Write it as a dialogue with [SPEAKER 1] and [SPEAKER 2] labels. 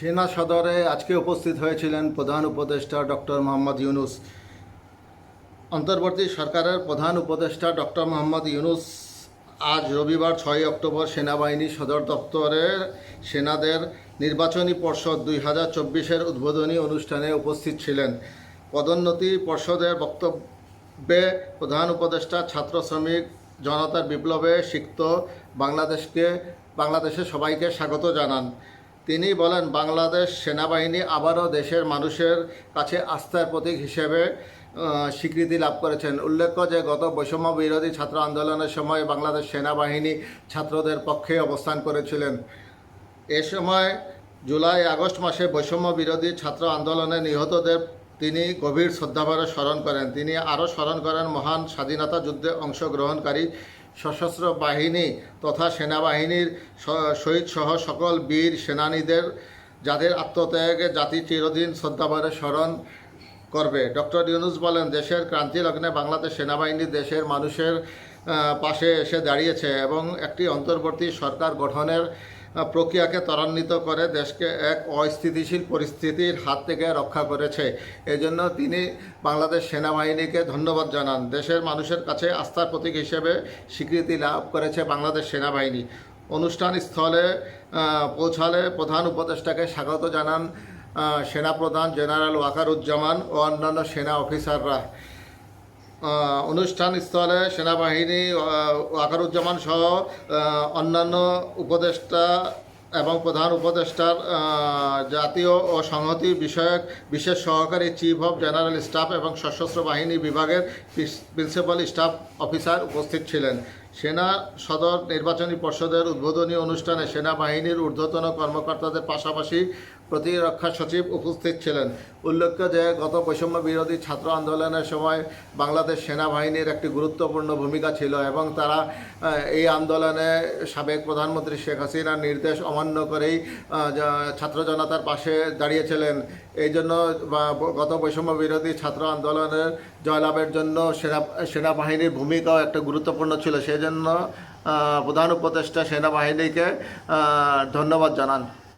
[SPEAKER 1] সেনা সদরে আজকে উপস্থিত হয়েছিলেন প্রধান উপদেষ্টা ডক্টর মোহাম্মদ ইউনুস। অন্তর্বর্তী সরকারের প্রধান উপদেষ্টা ডক্টর মোহাম্মদ ইউনুস আজ রবিবার ছয় অক্টোবর সেনাবাহিনী সদর দপ্তরের সেনাদের নির্বাচনী পর্ষদ দুই হাজার চব্বিশের উদ্বোধনী অনুষ্ঠানে উপস্থিত ছিলেন। পদোন্নতি পর্ষদের বক্তব্যে প্রধান উপদেষ্টা, ছাত্র শ্রমিক, জনতার বিপ্লবে সিক্ত বাংলাদেশকে বাংলাদেশের সবাইকে স্বাগত জানান। তিনি বলেন, বাংলাদেশ সেনাবাহিনী আবারও দেশের মানুষের কাছে আস্থার প্রতীক হিসেবে স্বীকৃতি লাভ করেছেন। উল্লেখ্য যে, গত বৈষম্য বিরোধী ছাত্র আন্দোলনের সময় বাংলাদেশ সেনাবাহিনী ছাত্রদের পক্ষে অবস্থান করেছিলেন। এ সময় জুলাই, আগস্ট মাসে বৈষম্য বিরোধী ছাত্র আন্দোলনে নিহতদের তিনি গভীর শ্রদ্ধাভরে স্মরণ করেন। তিনি আরও স্মরণ করেন, মহান স্বাধীনতা যুদ্ধে অংশগ্রহণকারী সশস্ত্র বাহিনী তথা সেনাবাহিনীর শহীদসহ শহীদ সহ সকল বীর সেনানীদের যাদের আত্মত্যাগে জাতি চিরদিন শ্রদ্ধাভরে স্মরণ করবে। ডক্টর ইউনুস বলেন, দেশের ক্রান্তি লগ্নে বাংলাদেশ সেনাবাহিনী দেশের মানুষের পাশে এসে দাঁড়িয়েছে এবং একটি অন্তর্বর্তী সরকার গঠনের প্রক্রিয়াকে ত্বরান্বিত করে দেশকে এক অস্থিতিশীল পরিস্থিতির হাত থেকে রক্ষা করেছে। এজন্য তিনি বাংলাদেশ সেনাবাহিনীকে ধন্যবাদ জানান। দেশের মানুষের কাছে আস্থার প্রতীক হিসেবে স্বীকৃতি লাভ করেছে বাংলাদেশ সেনাবাহিনী। অনুষ্ঠান স্থলে পৌঁছালে প্রধান উপদেষ্টাকে স্বাগত জানান সেনাপ্রধান জেনারেল ওয়াকারুজ্জামান ও অন্যান্য সেনা অফিসাররা। আহ, অনুষ্ঠান স্থলে সেনাবাহিনী আকারুজ্জামান সহ অন্যান্য উপদেষ্টা এবং প্রধান উপদেষ্টার জাতীয় ও সংহতি বিষয়ক বিশেষ সহকারী চিফ অফ জেনারেল স্টাফ এবং সশস্ত্র বাহিনী বিভাগের প্রিন্সিপাল স্টাফ অফিসার উপস্থিত ছিলেন। সেনা সদর নির্বাচনী পর্ষদের উদ্বোধনী অনুষ্ঠানে সেনাবাহিনীর ঊর্ধ্বতন কর্মকর্তাদের পাশাপাশি প্রতিরক্ষা সচিব উপস্থিত ছিলেন। উল্লেখ্য যে, গত বৈষম্য বিরোধী ছাত্র আন্দোলনের সময় বাংলাদেশ সেনাবাহিনীর একটি গুরুত্বপূর্ণ ভূমিকা ছিল এবং তারা এই আন্দোলনে সাবেক প্রধানমন্ত্রী শেখ হাসিনার নির্দেশ অমান্য করেই ছাত্র জনতার পাশে দাঁড়িয়েছিলেন। এই জন্য গত বৈষম্য বিরোধী ছাত্র আন্দোলনের জয়লাভের জন্য সেনা, সেনাবাহিনীর ভূমিকাও একটা গুরুত্বপূর্ণ ছিল। সেই জন্য আহ, প্রধান উপদেষ্টা সেনাবাহিনীকে ধন্যবাদ জানান।